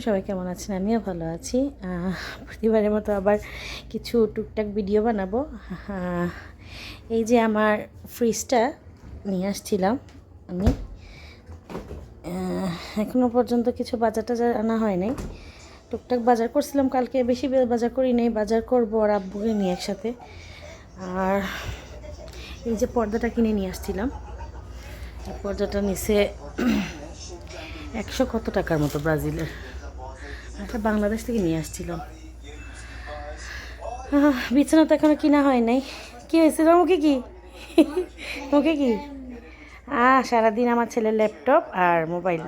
সবাই কেমন আছেন? আমিও ভালো আছি। প্রতিবারের মতো আবার কিছু টুকটাক ভিডিও বানাবো। এই যে আমার ফ্রিজটা নিয়ে আসছিলাম আমি। এখনও পর্যন্ত কিছু বাজার টাজার আনা হয় নাই। টুকটাক বাজার করছিলাম, কালকে বেশি বাজার করি নাই, বাজার করব আর আব্বুকে নিয়ে একসাথে। আর এই যে পর্দাটা কিনে নিয়ে আসছিলাম। পর্দাটা নিচে একশো কত টাকার মতো ব্রাজিলের। একটা বাংলাদেশ থেকে নিয়ে আসছিলাম। আহ, বিছানা তো এখনও কিনা হয় নাই। কি হয়েছে তোর মুখে কি? মুখে কি? আহ সারাদিন আমার ছেলের ল্যাপটপ আর মোবাইল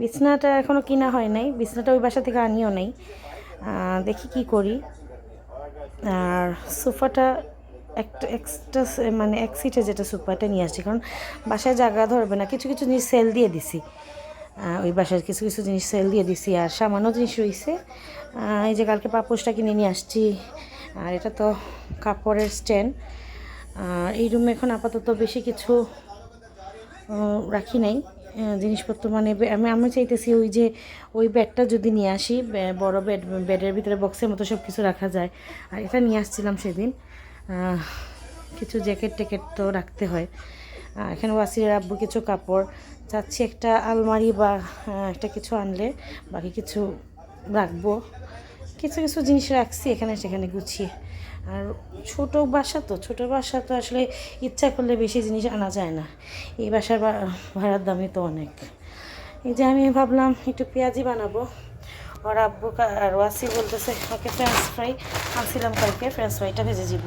বিছানাটা এখনও কিনা হয় নাই। বিছানাটা ওই বাসা থেকে আনিও নাই। দেখি কি করি। আর সোফাটা একটা এক্সট্রা মানে এক সিটে যেটা সোফাটা নিয়ে আসছি। কারণ বাসায় জায়গা ধরবে না। কিছু কিছু জিনিস সেল দিয়ে দিছি। ওই বাসায় কিছু কিছু জিনিস সেল দিয়ে দিছি আর সামান্য জিনিস রয়েছে। এই যে কালকে পাপোশটা কিনে নিয়ে আসছি। আর এটা তো কাপড়ের স্ট্যান্ড এই রুমে এখন আপাতত বেশি কিছু রাখি নাই। জিনিসপত্র মানে আমি আমি চাইতেছি ওই যে, ওই বেডটা যদি নিয়ে আসি বড় বেড বেডের ভিতরে বক্সের মতো সব কিছু রাখা যায়। আর এটা নিয়ে আসছিলাম সেদিন। কিছু জ্যাকেট ট্যাকেট তো রাখতে হয়। এখানে ওয়াসিরের আব্বু কিছু কাপড়, চাচ্ছি একটা আলমারি বা একটা কিছু আনলে, বাকি কিছু রাখব। কিছু কিছু জিনিস রাখছি এখানে সেখানে গুছিয়ে। আর ছোট বাসা তো, ছোট বাসা তো আসলে ইচ্ছা করলে বেশি জিনিস আনা যায় না। এই বাসার ভাড়ার দামই তো অনেক। এই যে আমি ভাবলাম একটু পেঁয়াজি বানাবো। ওর আব্বু আর ওয়াসি বলতেছে, ওকে ফ্রেঞ্চ ফ্রাই আনছিলাম কালকে ফ্রেঞ্চ ফ্রাইটা ভেজে দিব।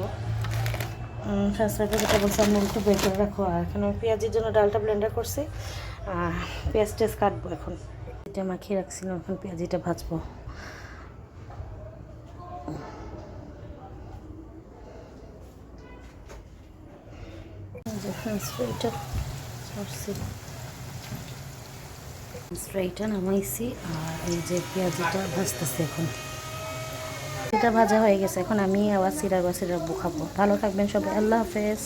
বলছে আমি একটু বের করে রাখো। আর এখন আমি পেঁয়াজির জন্য ডালটা ব্লেন্ডার করছি। আর পেঁয়াজ টেস্ট কাটবো এখন। এটা মাখিয়ে রাখছিলাম, এখন পেঁয়াজিটা ভাজবো। এই যে ফ্রেঞ্চ ফ্রাইটা ছাড়ছি ফ্রেঞ্চ ফ্রাইটা নামাইছি, আর এই যে পেঁয়াজিটা ভাজতেছি এখন। এটা ভাজা হয়ে গেছে। এখন আমি আবার সিরা বা সিরা খাব। ভালো থাকবেন সবাই। আল্লাহ হাফেজ।